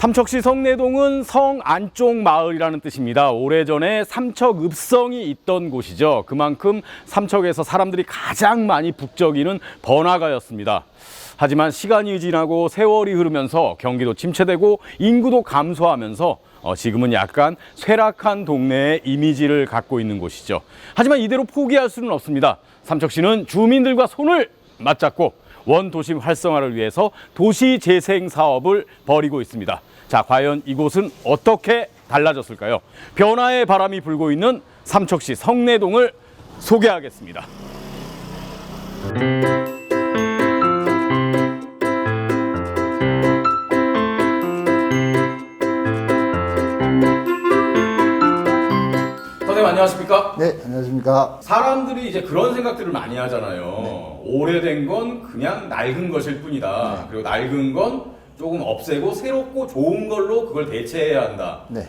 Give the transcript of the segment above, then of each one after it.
삼척시 성내동은 성 안쪽 마을이라는 뜻입니다. 오래전에 삼척 읍성이 있던 곳이죠. 그만큼 삼척에서 사람들이 가장 많이 북적이는 번화가였습니다. 하지만 시간이 지나고 세월이 흐르면서 경기도 침체되고 인구도 감소하면서 어, 지금은 약간 쇠락한 동네의 이미지를 갖고 있는 곳이죠. 하지만 이대로 포기할 수는 없습니다. 삼척시는 주민들과 손을 맞잡고 원도심 활성화를 위해서 도시 재생 사업을 벌이고 있습니다. 자, 과연 이곳은 어떻게 달라졌을까요? 변화의 바람이 불고 있는 삼척시 성내동을 소개하겠습니다. 선생님 안녕하십니까? 네, 안녕하십니까. 사람들이 이제 그런 생각들을 많이 하잖아요. 오래된 건 그냥 낡은 것일 뿐이다. 그리고 낡은 건 조금 없애고 새롭고 좋은 걸로 그걸 대체해야 한다. 네,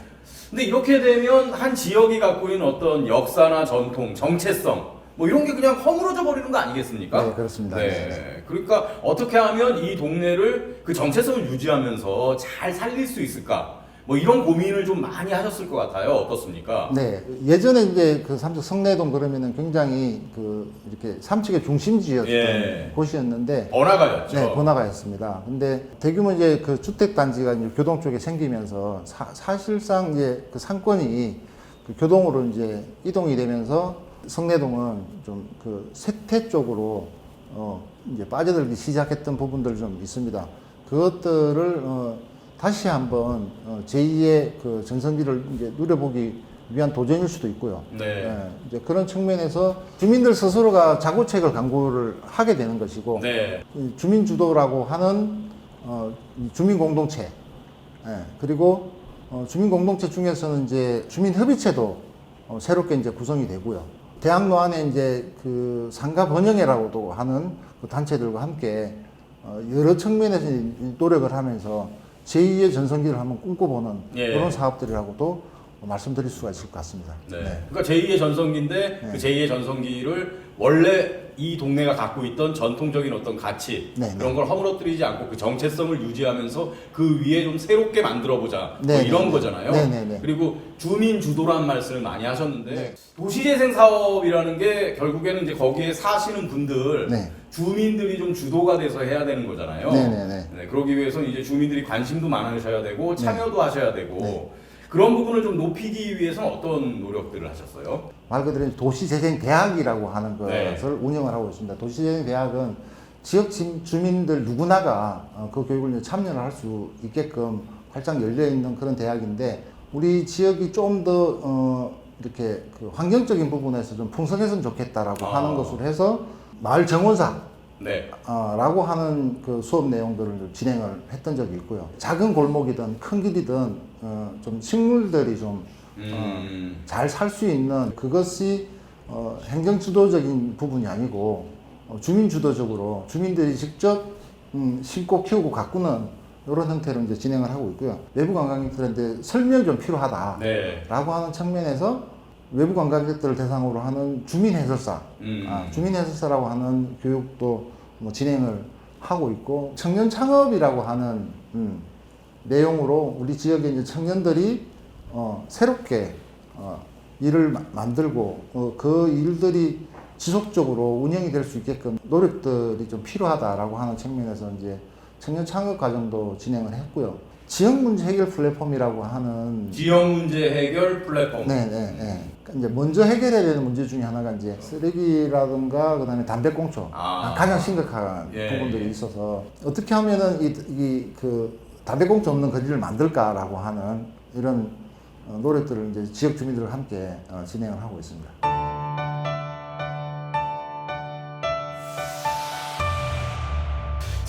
근데 이렇게 되면 한 지역이 갖고 있는 어떤 역사나 전통, 정체성 뭐 이런 게 그냥 허물어져 버리는 거 아니겠습니까? 네, 그렇습니다. 네. 그러니까 어떻게 하면 이 동네를 그 정체성을 유지하면서 잘 살릴 수 있을까? 뭐 이런 고민을 좀 많이 하셨을 것 같아요. 어떻습니까? 네. 예전에 이제 그 삼척 성내동 그러면은 굉장히 그 이렇게 삼척의 중심지였던 예. 곳이었는데 번화가였죠. 네, 번화가였습니다. 근데 대규모 이제 그 주택 단지가 이제 교동 쪽에 생기면서 사, 실상 이제 그 상권이 그 교동으로 이제 이동이 되면서 성내동은 좀 그 세태 쪽으로 어 이제 빠져들기 시작했던 부분들 좀 있습니다. 그것들을 어 다시 한번 어 제2의 그 전성기를 이제 누려보기 위한 도전일 수도 있고요. 네. 예, 이제 그런 측면에서 주민들 스스로가 자구책을 강구를 하게 되는 것이고 네. 이 주민 주도라고 하는 어, 이 주민 공동체 예, 그리고 어, 주민 공동체 중에서는 이제 주민 협의체도 어, 새롭게 이제 구성이 되고요. 대학로 안에 이제 그 상가 번영회라고도 하는 그 단체들과 함께 어, 여러 측면에서 이 노력을 하면서 제2의 전성기를 한번 꿈꿔보는 예. 그런 사업들이라고 말씀드릴 수가 있을 것 같습니다. 네. 그러니까 제2의 전성기인데 그 제2의 전성기를 원래 이 동네가 갖고 있던 전통적인 어떤 가치 네, 그런 걸 허물어뜨리지 않고 그 정체성을 유지하면서 그 위에 좀 새롭게 만들어 보자 뭐 네, 이런 네, 네. 거잖아요. 네, 네, 네. 그리고 주민 주도란 말씀을 많이 하셨는데 네. 도시재생 사업이라는 게 결국에는 이제 거기에 사시는 분들 네. 주민들이 좀 주도가 돼서 해야 되는 거잖아요. 네, 네, 네. 네, 그러기 위해서는 이제 주민들이 관심도 많으셔야 되고 참여도 하셔야 되고 네. 그런 부분을 좀 높이기 위해서는 어떤 노력들을 하셨어요? 말 그대로 도시재생대학이라고 하는 것을 네. 운영을 하고 있습니다. 도시재생대학은 지역 지- 주민들 누구나가 어, 그 교육을 참여를 할 수 있게끔 활짝 열려 있는 그런 대학인데 우리 지역이 좀더 어, 이렇게 그 환경적인 부분에서 좀 풍성했으면 좋겠다라고 아. 하는 것으로 해서 마을 정원사 네. 어, 라고 하는 그 수업 내용들을 좀 진행을 했던 적이 있고요. 작은 골목이든 큰 길이든 어, 좀 식물들이 좀 음. 잘살수 있는 그것이 어, 행정 주도적인 부분이 아니고 어, 주민 주도적으로 주민들이 직접 음, 심고 키우고 가꾸는 이런 형태로 이제 진행을 하고 있고요. 외부 관광객들한테 설명이 좀 필요하다라고 네. 하는 측면에서 외부 관광객들을 대상으로 하는 주민 해설사, 음. 아, 주민 해설사라고 하는 교육도 뭐 진행을 하고 있고 청년 창업이라고 하는 음, 내용으로 우리 지역의 이제 청년들이 어, 새롭게 어, 일을 마- 만들고 어, 그 일들이 지속적으로 운영이 될 수 있게끔 노력들이 좀 필요하다라고 하는 측면에서 이제 청년 창업 과정도 진행을 했고요. 지역 문제 해결 플랫폼이라고 하는 지역 문제 해결 플랫폼. 네, 네, 네. 그러니까 이제 먼저 해결해야 되는 문제 중에 하나가 이제 쓰레기라든가 그다음에 담배꽁초 아. 가장 심각한 예, 부분들이 예. 있어서 어떻게 하면은 이그 담배꽁초 없는 거리를 만들까라고 하는 이런 어, 노력들을 이제 지역 주민들과 함께 어, 진행을 하고 있습니다.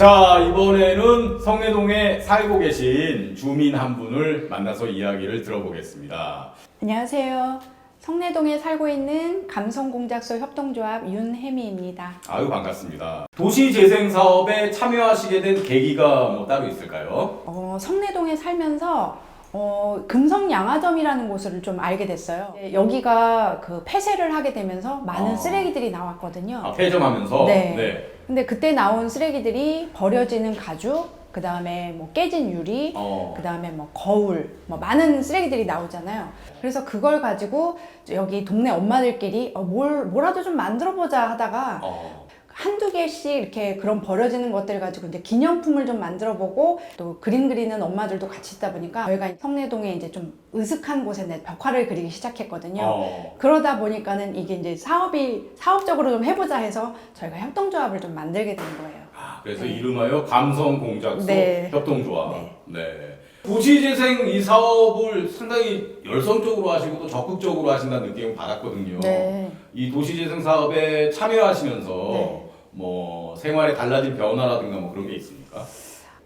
자, 이번에는 성내동에 살고 계신 주민 한 분을 만나서 이야기를 들어보겠습니다. 안녕하세요. 성내동에 살고 있는 감성공작소 협동조합 윤혜미입니다. 아유, 반갑습니다. 도시재생 사업에 참여하시게 된 계기가 뭐 따로 있을까요? 어, 성내동에 살면서 어, 금성양화점이라는 곳을 좀 알게 됐어요. 네, 여기가 그 폐쇄를 하게 되면서 많은 아. 쓰레기들이 나왔거든요. 아, 폐점하면서. 네. 근데 그때 나온 쓰레기들이 버려지는 가죽, 그 다음에 뭐 깨진 유리, 어. 그 다음에 뭐 거울, 뭐 많은 쓰레기들이 나오잖아요. 그래서 그걸 가지고 여기 동네 엄마들끼리 어, 뭘, 뭐라도 좀 만들어 보자 하다가 어. 한두 개씩 이렇게 그런 버려지는 것들 가지고 이제 기념품을 좀 만들어 보고 또 그림 그리는 엄마들도 같이 있다 보니까 저희가 성내동에 이제 좀 으슥한 곳에 내 벽화를 그리기 시작했거든요. 어. 그러다 보니까는 이게 이제 사업이 사업적으로 좀 해보자 해서 저희가 협동조합을 좀 만들게 된 거예요. 아, 그래서 이름하여 감성 공작소 네. 협동조합. 네. 네. 도시재생 이 사업을 상당히 열성적으로 하시고 또 적극적으로 하신다는 느낌을 받았거든요. 네. 이 도시재생 사업에 참여하시면서 네. 뭐 생활에 달라진 변화라든가 뭐 그런 게 있습니까?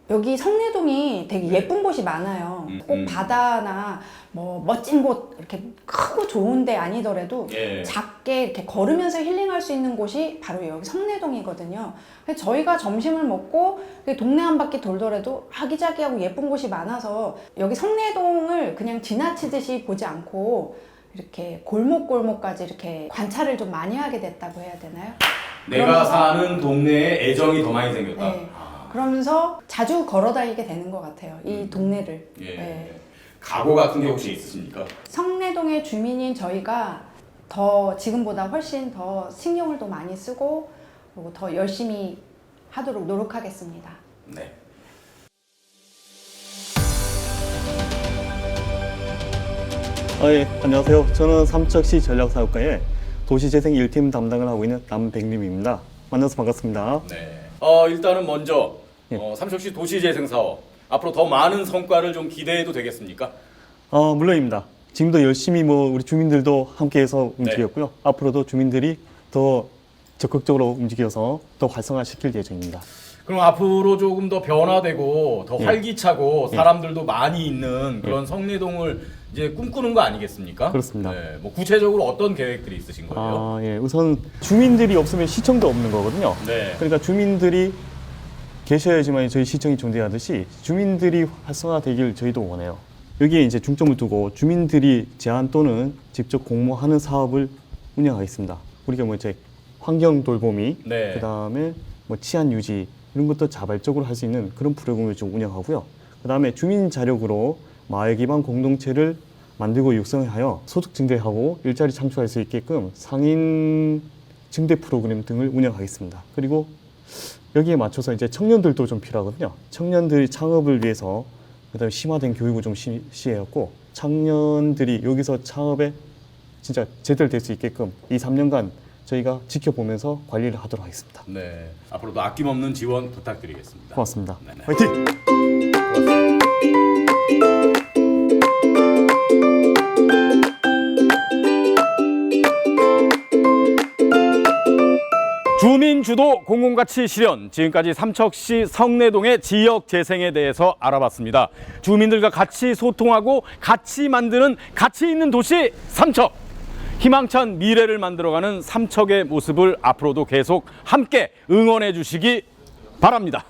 여기 성내동이 되게 예쁜 곳이 많아요. 음, 꼭 음. 바다나 뭐 멋진 곳 이렇게 크고 좋은데 아니더라도 예. 작게 이렇게 걸으면서 힐링할 수 있는 곳이 바로 여기 성내동이거든요. 그래서 저희가 점심을 먹고 그 동네 한 바퀴 돌더라도 아기자기하고 예쁜 곳이 많아서 여기 성내동을 그냥 지나치듯이 보지 않고 이렇게 골목골목까지 이렇게 관찰을 좀 많이 하게 됐다고 해야 되나요? 내가 그러면서- 사는 동네에 애정이 더 많이 생겼다. 네. 아, 그러면서 자주 걸어 다니게 되는 것 같아요. 이 동네를. 예. 네. 각오 같은 게 혹시 있으십니까? 성내동의 주민인 저희가 더 지금보다 훨씬 더 신경을 더 많이 쓰고 그리고 더 열심히 하도록 노력하겠습니다. 네. 아, 예, 안녕하세요. 저는 삼척시 전략사업과의 도시재생 1팀 담당을 하고 있는 남백림입니다. 만나서 반갑습니다. 네. 어, 일단은 먼저 예. 어, 삼척시 도시재생 사업 앞으로 더 많은 성과를 좀 기대해도 되겠습니까? 어, 물론입니다. 지금도 열심히 뭐 우리 주민들도 함께해서 움직였고요. 앞으로도 주민들이 더 적극적으로 움직여서 더 활성화시킬 예정입니다. 그럼 앞으로 조금 더 변화되고 더 예. 활기차고 사람들도 많이 있는 그런 성내동을 이제 꿈꾸는 거 아니겠습니까? 그렇습니다. 네, 뭐 구체적으로 어떤 계획들이 있으신 거예요? 아, 예, 우선 주민들이 없으면 시청도 없는 거거든요. 네. 그러니까 주민들이 계셔야지만 저희 시청이 존재하듯이 주민들이 활성화되길 저희도 원해요. 여기에 이제 중점을 두고 주민들이 제안 또는 직접 공모하는 사업을 운영하겠습니다. 우리가 뭐 이제 환경 돌보미, 네. 그 다음에 뭐 치안 유지 이런 것도 자발적으로 할 수 있는 그런 프로그램을 좀 운영하고요. 그 다음에 주민 자력으로 마을 기반 공동체를 만들고 육성하여 소득 증대하고 일자리 창출할 수 있게끔 상인 증대 프로그램 등을 운영하겠습니다. 그리고 여기에 맞춰서 이제 청년들도 좀 필요하거든요. 청년들이 창업을 위해서 그다음에 심화된 교육을 좀 시, 시해왔고 청년들이 여기서 창업에 진짜 제대로 될 수 있게끔 이 3년간 저희가 지켜보면서 관리를 하도록 하겠습니다. 네. 앞으로도 아낌없는 지원 부탁드리겠습니다. 고맙습니다. 네네. 화이팅! 주민 주도 공공가치 실현 지금까지 삼척시 성내동의 지역 재생에 대해서 알아봤습니다. 주민들과 같이 소통하고 같이 만드는 가치 있는 도시 삼척. 희망찬 미래를 만들어가는 삼척의 모습을 앞으로도 계속 함께 응원해 주시기 바랍니다.